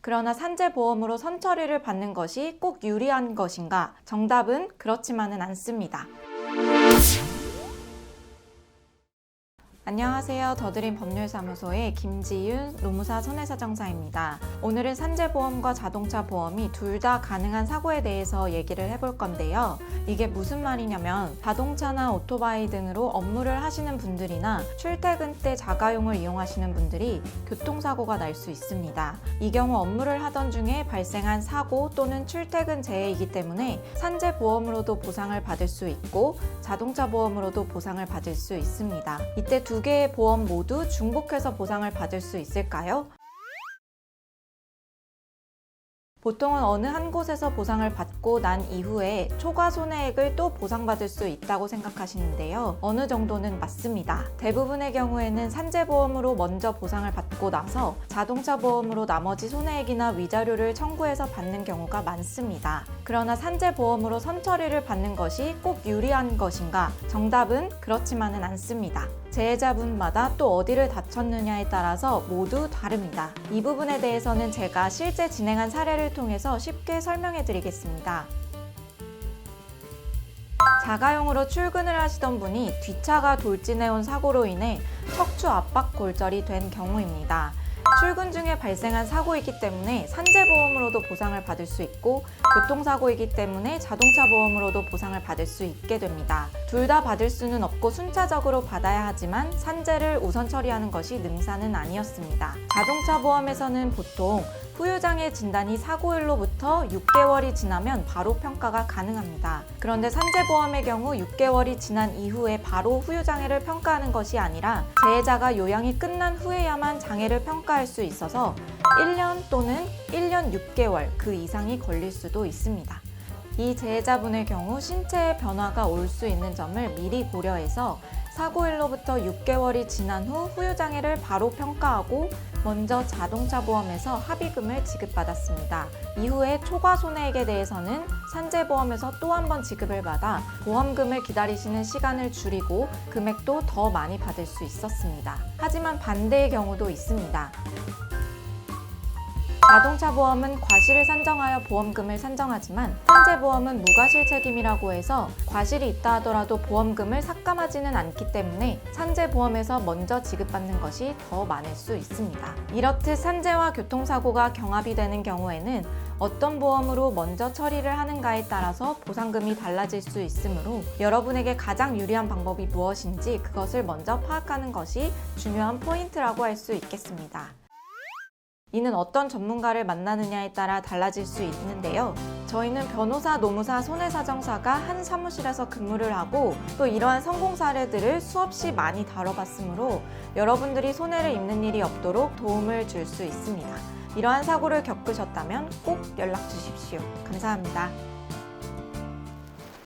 그러나 산재보험으로 선처리를 받는 것이 꼭 유리한 것인가? 정답은 그렇지만은 않습니다. 안녕하세요. 더드림 법률사무소의 김지윤 노무사 손해사정사입니다. 오늘은 산재보험과 자동차 보험이 둘 다 가능한 사고에 대해서 얘기를 해볼 건데요. 이게 무슨 말이냐면 자동차나 오토바이 등으로 업무를 하시는 분들이나 출퇴근 때 자가용을 이용하시는 분들이 교통사고가 날 수 있습니다. 이 경우 업무를 하던 중에 발생한 사고 또는 출퇴근 재해이기 때문에 산재보험으로도 보상을 받을 수 있고 자동차 보험으로도 보상을 받을 수 있습니다. 이때 두 개의 보험 모두 중복해서 보상을 받을 수 있을까요? 보통은 어느 한 곳에서 보상을 받고 난 이후에 초과 손해액을 또 보상받을 수 있다고 생각하시는데요. 어느 정도는 맞습니다. 대부분의 경우에는 산재보험으로 먼저 보상을 받고 나서 자동차 보험으로 나머지 손해액이나 위자료를 청구해서 받는 경우가 많습니다. 그러나 산재보험으로 선처리를 받는 것이 꼭 유리한 것인가? 정답은 그렇지만은 않습니다. 재해자분마다 또 어디를 다쳤느냐에 따라서 모두 다릅니다. 이 부분에 대해서는 제가 실제 진행한 사례를 통해서 쉽게 설명해 드리겠습니다. 자가용으로 출근을 하시던 분이 뒷차가 돌진해온 사고로 인해 척추 압박 골절이 된 경우입니다. 출근 중에 발생한 사고이기 때문에 산재보험으로도 보상을 받을 수 있고 교통사고이기 때문에 자동차 보험으로도 보상을 받을 수 있게 됩니다. 둘 다 받을 수는 없고 순차적으로 받아야 하지만 산재를 우선 처리하는 것이 능사는 아니었습니다. 자동차 보험에서는 보통 후유장애 진단이 사고일로부터 6개월이 지나면 바로 평가가 가능합니다. 그런데 산재보험의 경우 6개월이 지난 이후에 바로 후유장애를 평가하는 것이 아니라 재해자가 요양이 끝난 후에야만 장애를 평가할 수 있어서 1년 또는 1년 6개월 그 이상이 걸릴 수도 있습니다. 이 재해자분의 경우 신체에 변화가 올 수 있는 점을 미리 고려해서 사고일로부터 6개월이 지난 후 후유장애를 바로 평가하고 먼저 자동차 보험에서 합의금을 지급받았습니다. 이후에 초과 손해액에 대해서는 산재보험에서 또 한 번 지급을 받아 보험금을 기다리시는 시간을 줄이고 금액도 더 많이 받을 수 있었습니다. 하지만 반대의 경우도 있습니다. 자동차 보험은 과실을 산정하여 보험금을 산정하지만 산재보험은 무과실 책임이라고 해서 과실이 있다 하더라도 보험금을 삭감하지는 않기 때문에 산재보험에서 먼저 지급받는 것이 더 많을 수 있습니다. 이렇듯 산재와 교통사고가 경합이 되는 경우에는 어떤 보험으로 먼저 처리를 하는가에 따라서 보상금이 달라질 수 있으므로 여러분에게 가장 유리한 방법이 무엇인지 그것을 먼저 파악하는 것이 중요한 포인트라고 할 수 있겠습니다. 이는 어떤 전문가를 만나느냐에 따라 달라질 수 있는데요. 저희는 변호사, 노무사, 손해사정사가 한 사무실에서 근무를 하고 또 이러한 성공 사례들을 수없이 많이 다뤄봤으므로 여러분들이 손해를 입는 일이 없도록 도움을 줄 수 있습니다. 이러한 사고를 겪으셨다면 꼭 연락 주십시오. 감사합니다.